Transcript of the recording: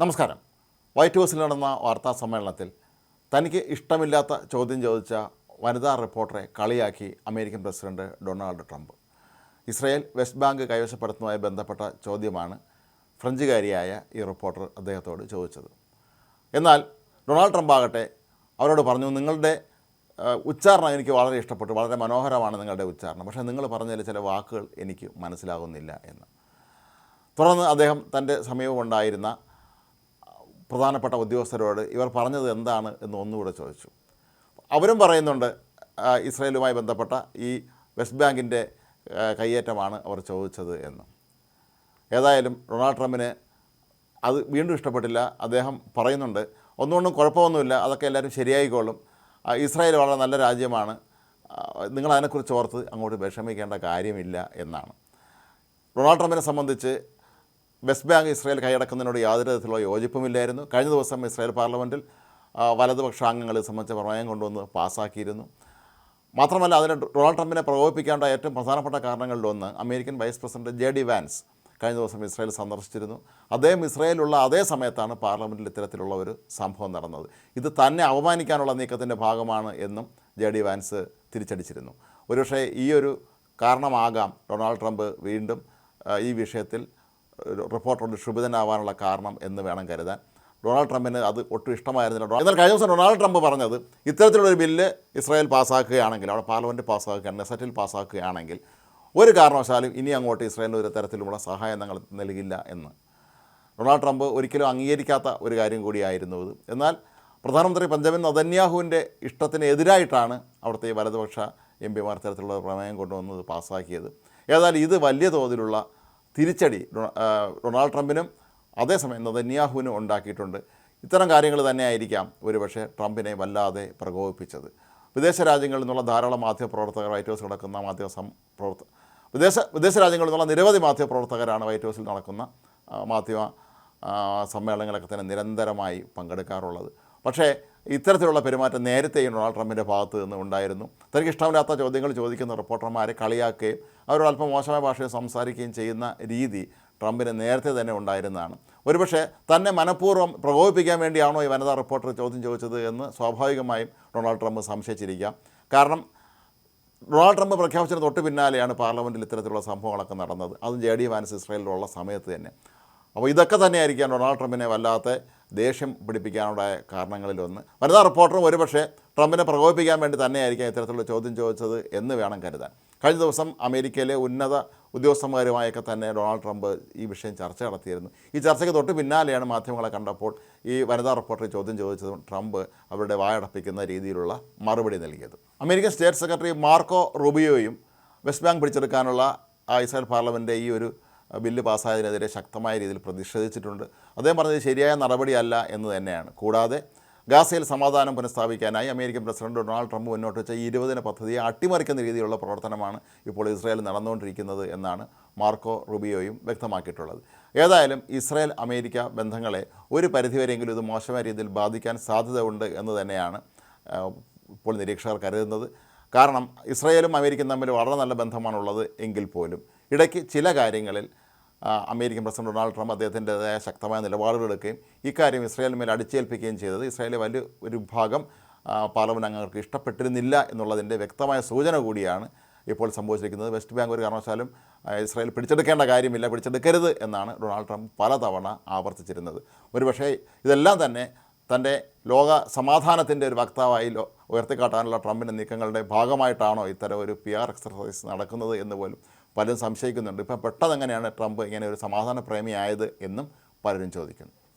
നമസ്കാരം. വൈറ്റ് ഹൗസിൽ നടന്ന വാർത്താ സമ്മേളനത്തിൽ തനിക്ക് ഇഷ്ടമില്ലാത്ത ചോദ്യം ചോദിച്ച വനിതാ റിപ്പോർട്ടറെ കളിയാക്കി American president Donald Trump. Israel West Bank കൈവശപ്പെടുത്തുന്നതുമായി ബന്ധപ്പെട്ട ചോദ്യമാണ് ഫ്രഞ്ചുകാരിയായ ഈ റിപ്പോർട്ടർ അദ്ദേഹത്തോട് ചോദിച്ചത്. എന്നാൽ ഡൊണാൾഡ് ട്രംപ് ആകട്ടെ അവരോട് പറഞ്ഞു നിങ്ങളുടെ ഉച്ചാരണം എനിക്ക് വളരെ ഇഷ്ടപ്പെട്ടു വളരെ മനോഹരമാണ് നിങ്ങളുടെ ഉച്ചാരണം. പക്ഷേ നിങ്ങൾ പറഞ്ഞതിൽ ചില വാക്കുകൾ എനിക്ക് മനസ്സിലാകുന്നില്ല എന്ന്. തുടർന്ന് അദ്ദേഹം തന്റെ സമീപമുണ്ടായിരുന്ന പ്രധാനപ്പെട്ട ഉദ്യോഗസ്ഥരോട് ഇവർ പറഞ്ഞത് എന്താണ് എന്ന് ഒന്നുകൂടെ ചോദിച്ചു. അവരും പറയുന്നുണ്ട് ഇസ്രയേലുമായി ബന്ധപ്പെട്ട ഈ വെസ്റ്റ് ബാങ്കിന്റെ കയ്യേറ്റമാണ് അവർ ചോദിച്ചത് എന്ന്. ഏതായാലും ഡൊണാൾഡ് ട്രംപിന് അത് വീണ്ടും ഇഷ്ടപ്പെട്ടില്ല. അദ്ദേഹം പറയുന്നുണ്ട് ഒന്നുകൊണ്ടും കുഴപ്പമൊന്നുമില്ല അതൊക്കെ എല്ലാവരും ശരിയായിക്കോളും. ഇസ്രായേൽ വളരെ നല്ല രാജ്യമാണ്. നിങ്ങളതിനെക്കുറിച്ച് ഓർത്ത് അങ്ങോട്ട് വിഷമിക്കേണ്ട കാര്യമില്ല എന്നാണ്. ഡൊണാൾഡ് ട്രംപിനെ സംബന്ധിച്ച് വെസ്റ്റ് ബാങ്ക് ഇസ്രായേൽ കൈയടക്കുന്നതിനോട് യാതൊരു തരത്തിലുള്ള യോജിപ്പുമില്ലായിരുന്നു. കഴിഞ്ഞ ദിവസം ഇസ്രായേൽ പാർലമെന്റിൽ വലതുപക്ഷ അംഗങ്ങൾ സംബന്ധിച്ച പ്രമേയം കൊണ്ടുവന്ന് പാസ്സാക്കിയിരുന്നു. മാത്രമല്ല അതിന് ഡൊണാൾഡ് ട്രംപിനെ പ്രകോപിപ്പിക്കേണ്ട ഏറ്റവും പ്രധാനപ്പെട്ട കാരണങ്ങളിലൊന്ന് American vice president J D Vance കഴിഞ്ഞ ദിവസം ഇസ്രായേൽ സന്ദർശിച്ചിരുന്നു. അദ്ദേഹം ഇസ്രായേലുള്ള അതേ സമയത്താണ് പാർലമെന്റിൽ ഇത്തരത്തിലുള്ള ഒരു സംഭവം നടന്നത്. ഇത് തന്നെ അപമാനിക്കാനുള്ള നീക്കത്തിന്റെ ഭാഗമാണ് എന്നും ജെ ഡി വാൻസ് തിരിച്ചടിച്ചിരുന്നു. ഒരുപക്ഷേ ഈ ഒരു കാരണമാകാം ഡൊണാൾഡ് ട്രംപ് വീണ്ടും ഈ വിഷയത്തിൽ റിപ്പോർട്ടറോട് ക്ഷുഭിതനാവാനുള്ള കാരണം എന്ന് വേണം കരുതാൻ. ഡൊണാൾഡ് ട്രംപിന് അത് ഒട്ടും ഇഷ്ടമായിരുന്നില്ല. എന്നാൽ കഴിഞ്ഞ ദിവസം ഡൊണാൾഡ് ട്രംപ് പറഞ്ഞത് ഇത്തരത്തിലുള്ളൊരു ബില്ല് ഇസ്രായേൽ പാസ്സാക്കുകയാണെങ്കിൽ അവിടെ പാർലമെന്റ് പാസ്സാക്കുകയാണ് നെസറ്റിൽ പാസ്സാക്കുകയാണെങ്കിൽ ഒരു കാരണവശാലും ഇനി അങ്ങോട്ട് ഇസ്രായേലിന് ഒരു തരത്തിലുള്ള സഹായം ഞങ്ങൾ നൽകില്ല എന്ന്. ഡൊണാൾഡ് ട്രംപ് ഒരിക്കലും അംഗീകരിക്കാത്ത ഒരു കാര്യം കൂടിയായിരുന്നു ഇത്. എന്നാൽ പ്രധാനമന്ത്രി പഞ്ചമിൻ നദന്യാഹുവിന്റെ ഇഷ്ടത്തിന് എതിരായിട്ടാണ് അവിടുത്തെ വലതുപക്ഷ എം പിമാർ തരത്തിലുള്ള പ്രമേയം കൊണ്ടുവന്നത് പാസ്സാക്കിയത്. ഏതായാലും ഇത് വലിയ തോതിലുള്ള തിരിച്ചടി ഡൊണാൾഡ് ട്രംപിനും അതേസമയം നദന്യാഹുവിനും ഉണ്ടാക്കിയിട്ടുണ്ട്. ഇത്തരം കാര്യങ്ങൾ തന്നെയായിരിക്കാം ഒരുപക്ഷെ ട്രംപിനെ വല്ലാതെ പ്രകോപിപ്പിച്ചത്. വിദേശ രാജ്യങ്ങളിൽ നിന്നുള്ള ധാരാളം മാധ്യമപ്രവർത്തകർ വൈറ്റ് ഹൗസിൽ നടക്കുന്ന മാധ്യമ സം പ്രവർത്ത വിദേശ വിദേശ രാജ്യങ്ങളിൽ നിന്നുള്ള നിരവധി മാധ്യമപ്രവർത്തകരാണ് വൈറ്റ് ഹൗസിൽ നടക്കുന്ന മാധ്യമ സമ്മേളനങ്ങളൊക്കെ തന്നെ നിരന്തരമായി പങ്കെടുക്കാറുള്ളത്. പക്ഷേ ഇത്തരത്തിലുള്ള പെരുമാറ്റം നേരത്തെയും ഡൊണാൾഡ് ട്രംപിന്റെ ഭാഗത്ത് നിന്ന് ഉണ്ടായിരുന്നു. തനിക്ക് ഇഷ്ടമില്ലാത്ത ചോദ്യങ്ങൾ ചോദിക്കുന്ന റിപ്പോർട്ടർമാരെ കളിയാക്കുകയും അവരോട് അല്പം മോശമായ ഭാഷയിൽ സംസാരിക്കുകയും ചെയ്യുന്ന രീതി ട്രംപിന് നേരത്തെ തന്നെ ഉണ്ടായിരുന്നതാണ്. ഒരുപക്ഷെ തന്നെ മനഃപൂർവം പ്രകോപിപ്പിക്കാൻ വേണ്ടിയാണോ ഈ വനിതാ റിപ്പോർട്ടർ ചോദ്യം ചോദിച്ചത് എന്ന് സ്വാഭാവികമായും ഡൊണാൾഡ് ട്രംപ് സംശയിച്ചിരിക്കാം. കാരണം ഡൊണാൾഡ് ട്രംപ് പ്രഖ്യാപിച്ചതിന് തൊട്ട് പിന്നാലെയാണ് പാർലമെന്റിൽ ഇത്തരത്തിലുള്ള സംഭവങ്ങളൊക്കെ നടന്നത്. അതും ജെ ഡി വാൻസ് ഇസ്രയേലിലുള്ള സമയത്ത് തന്നെ. അപ്പോൾ ഇതൊക്കെ തന്നെയായിരിക്കാം ഡൊണാൾഡ് ട്രംപിനെ വല്ലാത്ത ദേഷ്യം പിടിപ്പിക്കാനുണ്ടായ കാരണങ്ങളിലൊന്ന്. വനിതാ റിപ്പോർട്ടറും ഒരുപക്ഷെ ട്രംപിനെ പ്രകോപിപ്പിക്കാൻ വേണ്ടി തന്നെയായിരിക്കാം ഇത്തരത്തിലുള്ള ചോദ്യം ചോദിച്ചത് എന്ന് വേണം കരുതാൻ. കഴിഞ്ഞ ദിവസം അമേരിക്കയിലെ ഉന്നത ഉദ്യോഗസ്ഥന്മാരുമായൊക്കെ തന്നെ ഡൊണാൾഡ് ട്രംപ് ഈ വിഷയം ചർച്ച നടത്തിയിരുന്നു. ഈ ചർച്ചയ്ക്ക് തൊട്ട് പിന്നാലെയാണ് മാധ്യമങ്ങളെ കണ്ടപ്പോൾ ഈ വനിതാ റിപ്പോർട്ടർ ചോദ്യം ചോദിച്ചതും ട്രംപ് അവരുടെ വായടപ്പിക്കുന്ന രീതിയിലുള്ള മറുപടി നൽകിയത്. അമേരിക്കൻ സ്റ്റേറ്റ് സെക്രട്ടറി മാർക്കോ റുബിയോയും വെസ്റ്റ് ബാങ്ക് പിടിച്ചെടുക്കാനുള്ള ഇസ്രായേൽ പാർലമെന്റ് ഈ ഒരു ബില്ല് പാസ്സായതിനെതിരെ ശക്തമായ രീതിയിൽ പ്രതിഷേധിച്ചിട്ടുണ്ട്. അദ്ദേഹം പറഞ്ഞത് ശരിയായ നടപടിയല്ല എന്ന് തന്നെയാണ്. കൂടാതെ ഗാസയിൽ സമാധാനം പുനഃസ്ഥാപിക്കാനായി അമേരിക്കൻ പ്രസിഡന്റ് ഡൊണാൾഡ് ട്രംപ് മുന്നോട്ട് വെച്ച ഇരുപതിന് പദ്ധതിയെ അട്ടിമറിക്കുന്ന രീതിയിലുള്ള പ്രവർത്തനമാണ് ഇപ്പോൾ ഇസ്രായേൽ നടന്നുകൊണ്ടിരിക്കുന്നത് എന്നാണ് മാർക്കോ റുബിയോയും വ്യക്തമാക്കിയിട്ടുള്ളത്. ഏതായാലും ഇസ്രായേൽ അമേരിക്ക ബന്ധങ്ങളെ ഒരു പരിധിവരെയെങ്കിലും ഇത് മോശമായ രീതിയിൽ ബാധിക്കാൻ സാധ്യതയുണ്ട് എന്ന് തന്നെയാണ് ഇപ്പോൾ നിരീക്ഷകർ കരുതുന്നത്. കാരണം ഇസ്രായേലും അമേരിക്കയും തമ്മിൽ വളരെ നല്ല ബന്ധമാണുള്ളത് എങ്കിൽ പോലും ഇടയ്ക്ക് ചില കാര്യങ്ങളിൽ അമേരിക്കൻ പ്രസിഡന്റ് ഡൊണാൾഡ് ട്രംപ് അദ്ദേഹത്തിന്റെതായ ശക്തമായ നിലപാടുകളെടുക്കുകയും ഇക്കാര്യം ഇസ്രായേലിന് മേൽ അടിച്ചേൽപ്പിക്കുകയും ചെയ്തത് ഇസ്രായേലിലെ വലിയ ഒരു വിഭാഗം പാർലമെന്റ് അംഗങ്ങൾക്ക് ഇഷ്ടപ്പെട്ടിരുന്നില്ല എന്നുള്ളതിന്റെ വ്യക്തമായ സൂചന കൂടിയാണ് ഇപ്പോൾ സംഭവിച്ചിരിക്കുന്നത്. വെസ്റ്റ് ബാങ്ക് ഒരു കാരണവശാലും ഇസ്രായേൽ പിടിച്ചെടുക്കേണ്ട കാര്യമില്ല പിടിച്ചെടുക്കരുത് എന്നാണ് ഡൊണാൾഡ് ട്രംപ് പലതവണ ആവർത്തിച്ചിരുന്നത്. ഒരുപക്ഷേ ഇതെല്ലാം തന്നെ തന്റെ ലോക സമാധാനത്തിന്റെ ഒരു വക്താവായി ഉയർത്തിക്കാട്ടാനുള്ള ട്രംപിന്റെ നീക്കങ്ങളുടെ ഭാഗമായിട്ടാണോ ഇത്തരം ഒരു പി ആർ എക്സർസൈസ് നടക്കുന്നത് എന്ന് പോലും പലരും സംശയിക്കുന്നുണ്ട്. ഇപ്പം പെട്ടെന്ന് എങ്ങനെയാണ് ട്രംപ് ഇങ്ങനെ ഒരു സമാധാന പ്രേമിയായത് എന്നും പലരും ചോദിക്കുന്നു.